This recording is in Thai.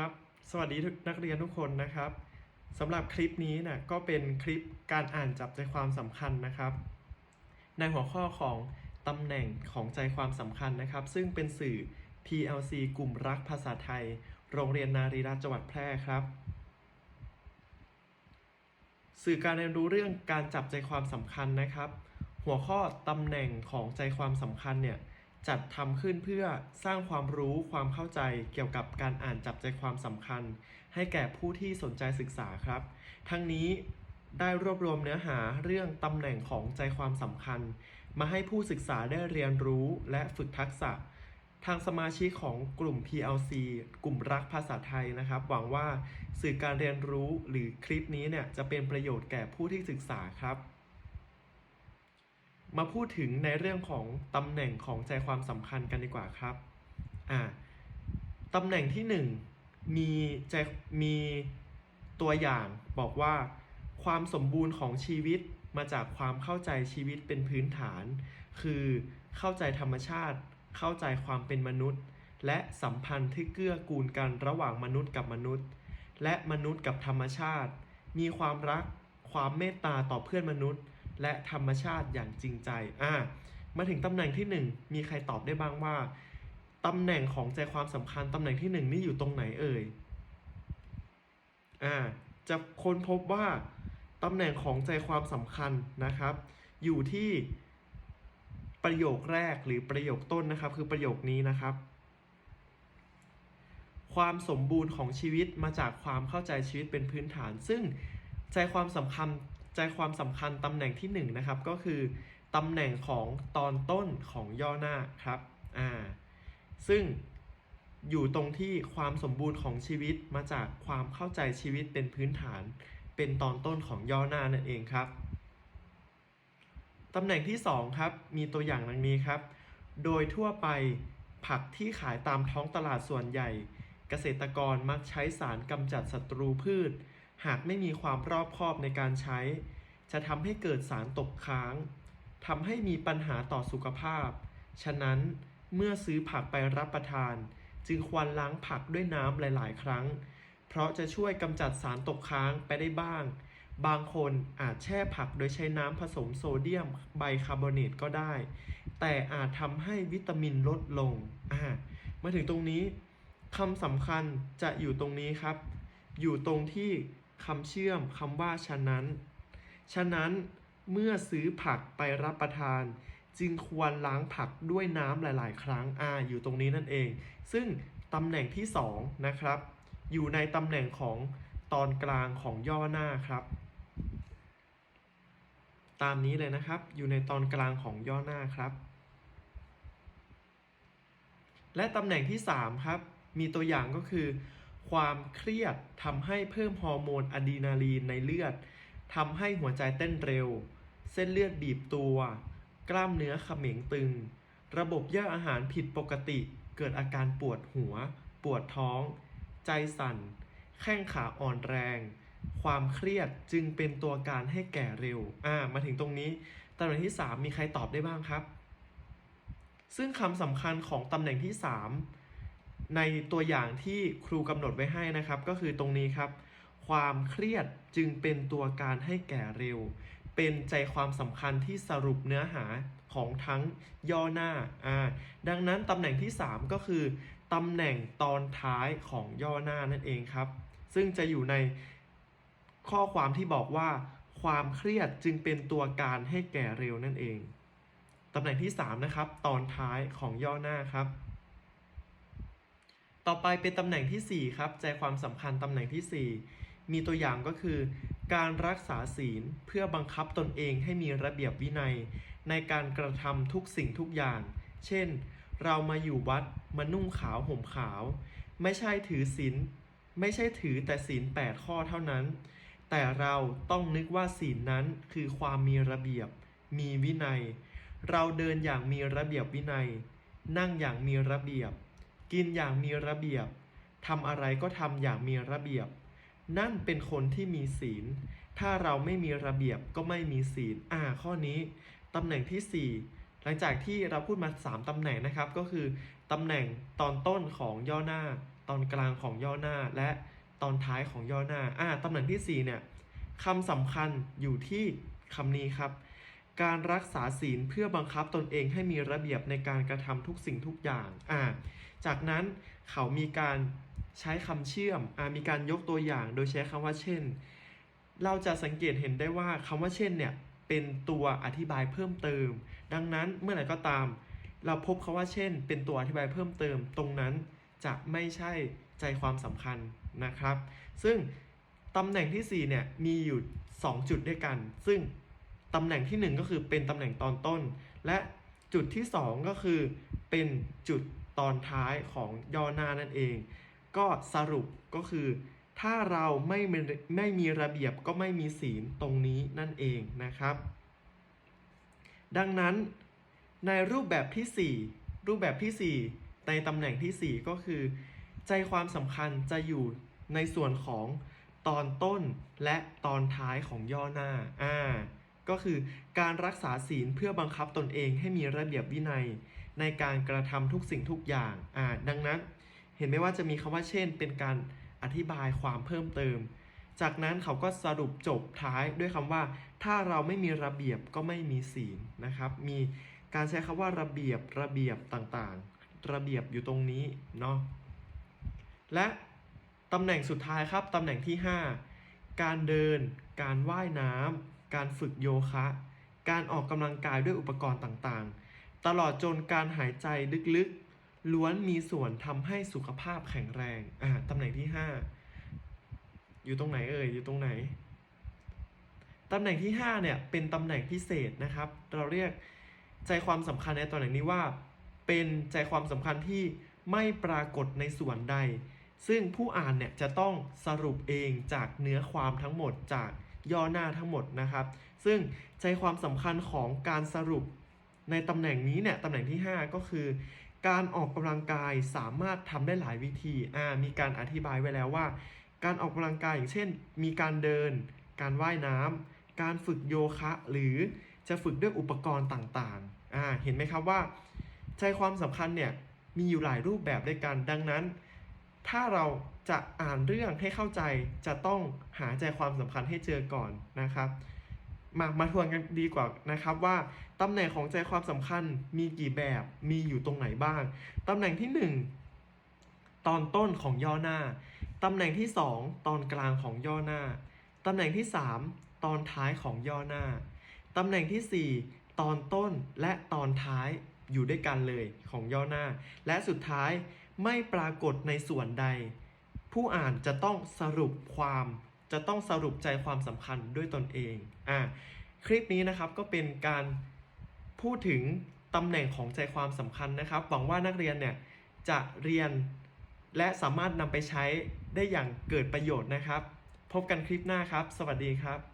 ครับ สวัสดีทุกนักเรียนทุกคนนะครับสำหรับคลิปนี้นะก็เป็นคลิปการอ่านจับใจความสำคัญนะครับ ในหัวข้อของตำแหน่งของใจความสำคัญนะครับ ซึ่งเป็นสื่อ PLC กลุ่มรักภาษาไทย โรงเรียนนารีรัตน์จังหวัดแพร่ครับ สื่อการเรียนรู้เรื่องการจับใจความสำคัญนะครับ หัวข้อตำแหน่งของใจความสำคัญเนี่ย จัดทำขึ้นเพื่อสร้างความรู้ความเข้าใจเกี่ยวกับการอ่านจับใจความสำคัญ ให้แก่ผู้ที่สนใจศึกษาครับ ทั้งนี้ได้รวบรวมเนื้อหาเรื่องตำแหน่งของใจความสำคัญ มาให้ผู้ศึกษาได้เรียนรู้และฝึกทักษะ ทางสมาชิกของกลุ่ม PLC กลุ่มรักภาษาไทยนะครับ หวังว่าสื่อการเรียนรู้หรือคลิปนี้เนี่ยจะเป็นประโยชน์แก่ผู้ที่ศึกษาครับ มาพูดถึงในเรื่องของตำแหน่งของใจความสำคัญกันดีกว่าครับอ่าตำแหน่งที่หนึ่งมีใจมีตัวอย่างบอกว่าความสมบูรณ์ของชีวิตมาจากความเข้าใจชีวิตเป็นพื้นฐาน คือเข้าใจธรรมชาติ เข้าใจความเป็นมนุษย์ และสัมพันธ์ที่เกื้อกูลกันระหว่างมนุษย์กับมนุษย์ และมนุษย์กับธรรมชาติ มีความรัก ความเมตตาต่อเพื่อนมนุษย์ และธรรมชาติอย่างจริงใจ อ่า มาถึงตำแหน่งที่หนึ่งมีใครตอบได้บ้างว่าตำแหน่งของใจความสำคัญตำแหน่งที่หนึ่งนี่อยู่ตรงไหนเอ่ย อ่า จะค้นพบว่าตำแหน่งของใจความสำคัญนะครับ อยู่ที่ประโยคแรกหรือประโยคต้นนะครับ คือประโยคนี้นะครับ ความสมบูรณ์ของชีวิตมาจากความเข้าใจชีวิตเป็นพื้นฐาน ซึ่งใจความสำคัญ ใจความสำคัญตำแหน่งที่หนึ่งนะครับก็คือตำแหน่งของตอนต้นของย่อหน้าครับอ่าซึ่งอยู่ตรงที่ความสมบูรณ์ของชีวิตมาจากความเข้าใจชีวิตเป็นพื้นฐาน เป็นตอนต้นของย่อหน้านั่นเองครับตำแหน่งที่ 2 ครับ มีตัวอย่างดังนี้ครับ โดยทั่วไปผักที่ขายตามท้องตลาดส่วนใหญ่ เกษตรกรมักใช้สารกำจัดศัตรูพืช หากไม่มีความรอบคอบในการใช้ จะทำให้เกิดสารตกค้างทำให้มีปัญหาต่อสุขภาพ ฉะนั้นเมื่อซื้อผักไปรับประทาน จึงควรล้างผักด้วยน้ำหลาย ๆ ครั้ง เพราะจะช่วยกำจัดสารตกค้างไปได้บ้าง บางคนอาจแช่ผักโดยใช้น้ำผสมโซเดียมไบคาร์บอเนตก็ได้ แต่อาจทำให้วิตามินลดลงอ่ามาถึงตรงนี้คำสำคัญจะอยู่ตรงนี้ครับ อยู่ตรงที่คำเชื่อมคำว่าฉะนั้น ฉะนั้นเมื่อซื้อผักไปรับประทาน จึงควรล้างผักด้วยน้ำหลาย ๆ ครั้งอ่าอยู่ตรงนี้นั่นเอง ซึ่งตำแหน่งที่2นะครับ อยู่ในตำแหน่งของตอนกลางของย่อหน้าครับ ตามนี้เลยนะครับ อยู่ในตอนกลางของย่อหน้าครับ และตำแหน่งที่ 3 ครับ มีตัวอย่างก็คือ ความเครียดทำให้เพิ่มฮอร์โมนอะดรีนาลีนในเลือด ทำให้หัวใจเต้นเร็ว เส้นเลือดบีบตัว กล้ามเนื้อเขม็งตึง ระบบย่อยอาหารผิดปกติ เกิดอาการปวดหัว ปวดท้อง ใจสั่น แข้งขาอ่อนแรง ความเครียดจึงเป็นตัวการให้แก่เร็ว อ่า มาถึงตรงนี้ตำแหน่งที่ 3 มีใครตอบได้บ้างครับ ซึ่งคำสำคัญของตำแหน่งที่ 3 ในตัวอย่างที่ครูกำหนดไว้ให้นะครับ ก็คือตรงนี้ครับ ความเครียดจึงเป็นตัวการให้แก่เร็ว เป็นใจความสำคัญที่สรุปเนื้อหาของทั้งย่อหน้าอ่าดังนั้นตำแหน่งที่ 3 ก็คือตำแหน่งตอนท้ายของย่อหน้านั่นเองครับ ซึ่งจะอยู่ในข้อความที่บอกว่า ความเครียดจึงเป็นตัวการให้แก่เร็วนั่นเองตำแหน่งที่ 3 นะครับ ตอนท้ายของย่อหน้าครับ ต่อไปเป็นตำแหน่งทีสี่4 ครับ ใจความสำคัญตำแหน่งทีสี่4 มีตัวอย่างก็คือ การรักษาศีลเพื่อบังคับตนเองให้มีระเบียบวินัย ในการกระทำทุกสิ่งทุกอย่าง เช่น เรามาอยู่วัดมานุ่งขาวห่มขาว ไม่ใช่ถือศีลไม่ใช่ถือแต่ศีล8ข้อเท่านั้น แต่เราต้องนึกว่าศีลนั้นคือความมีระเบียบ มีวินัย เราเดินอย่างมีระเบียบวินัย นั่งอย่างมีระเบียบ กินอย่างมีระเบียบทำอะไรก็ทำอย่างมีระเบียบ นั่นเป็นคนที่มีศีล ถ้าเราไม่มีระเบียบก็ไม่มีศีล อ่า ข้อนี้ตำแหน่งที่ 4 หลังจากที่เราพูดมา 3ตำแหน่งนะครับ ก็คือตำแหน่งตอนต้นของย่อหน้า ตอนกลางของย่อหน้า และตอนท้ายของย่อหน้า อ่าตำแหน่งที่4เนี่ยคำสำคัญอยู่ที่คำนี้ครับ การรักษาศีลเพื่อบังคับตนเองให้มีระเบียบในการกระทำทุกสิ่งทุกอย่าง อ่า จากนั้นเขามีการ ใช้คำเชื่อมอมีการยกตัวอย่างโดยใช้คำว่าเช่น เราจะสังเกตเห็นได้ว่าคำว่าเช่นเนี่ยเป็นตัวอธิบายเพิ่มเติม ดังนั้นเมื่อไหร่ก็ตาม เราพบคำว่าเช่น เป็นตัวอธิบายเพิ่มเติม ตรงนั้นจะไม่ใช่ใจความสำคัญนะครับ ซึ่งตำแหน่งที่ 4 เนี่ยมีอยู่ 2 จุดด้วยกัน ซึ่งตำแหน่งที่ 1 ก็คือเป็นตำแหน่งตอนต้น และจุดที่ 2 ก็คือเป็นจุดตอนท้ายของย่อหน้านั่นเอง ก็สรุปก็คือ ถ้าเราไม่ไม่มีระเบียบก็ไม่มีศีลตรงนี้นั่นเองนะครับดังนั้นในรูปแบบทีสี่4 รูปแบบทีสี่ 4 ในตำแหน่งทีสี่ 4 ก็คือ ใจความสำคัญจะอยู่ในส่วนของตอนต้นและตอนท้ายของย่อหน้าอ่าก็คือการรักษาศีลเพื่อบังคับตนเองให้มีระเบียบวินัย ในการกระทำทุกสิ่งทุกอย่างอ่าดังนั้น เห็นไหมว่าจะมีคำว่าเช่น เป็นการอธิบายความเพิ่มเติม จากนั้นเขาก็สรุปจบท้ายด้วยคำว่า ถ้าเราไม่มีระเบียบก็ไม่มีศีลนะครับ มีการใช้คำว่าระเบียบระเบียบต่างๆ ระเบียบอยู่ตรงนี้เนาะและตำแหน่งสุดท้ายครับตำแหน่งที่ 5 การเดิน การว่ายน้ำการฝึกโยคะ การออกกำลังกายด้วยอุปกรณ์ต่างๆ ตลอดจนการหายใจลึกๆ ล้วนมีส่วนทำให้สุขภาพแข็งแรง อ่าตำแหน่งที่5อยู่ตรงไหนเอ่ยอยู่ตรงไหนตำแหน่งที่5เนี่ยเป็นตำแหน่งพิเศษนะครับ เราเรียกใจความสำคัญในตำแหน่งนี้ว่า เป็นใจความสำคัญที่ไม่ปรากฏในส่วนใด ซึ่งผู้อ่านเนี่ยจะต้องสรุปเองจากเนื้อความทั้งหมดจากย่อหน้าทั้งหมดนะครับ ซึ่งใจความสำคัญของการสรุปในตำแหน่งนี้เนี่ยตำแหน่งที่ 5 ก็คือ การออกกำลังกายสามารถทำได้หลายวิธีอ่ามีการอธิบายไว้แล้วว่า การออกกำลังกายอย่างเช่น มีการเดิน การว่ายน้ำการฝึกโยคะ หรือจะฝึกด้วยอุปกรณ์ต่างๆอ่าเห็นไหมครับว่า ใจความสำคัญเนี่ยมีอยู่หลายรูปแบบด้วยกันดังนั้น ถ้าเราจะอ่านเรื่องให้เข้าใจจะต้องหาใจความสำคัญให้เจอก่อนนะครับ มามาทวนกันดีกว่านะครับว่าตำแหน่งของใจความสำคัญมีกี่แบบมีอยู่ตรงไหนบ้างตำแหน่งที่ 1 ตอนต้นของย่อหน้าตำแหน่งที่ 2 ตอนกลางของย่อหน้าตำแหน่งที่ 3 ตอนท้ายของย่อหน้าตำแหน่งที่ 4 ตอนต้นและตอนท้ายอยู่ด้วยกันเลยของย่อหน้า และสุดท้ายไม่ปรากฏในส่วนใด ผู้อ่านจะต้องสรุปความ จะต้องสรุปใจความสำคัญด้วยตนเองอ่าคลิปนี้นะครับก็เป็นการพูดถึงตำแหน่งของใจความสำคัญนะครับ หวังว่านักเรียนเนี่ยจะเรียนและสามารถนำไปใช้ได้อย่างเกิดประโยชน์นะครับ พบกันคลิปหน้าครับ สวัสดีครับ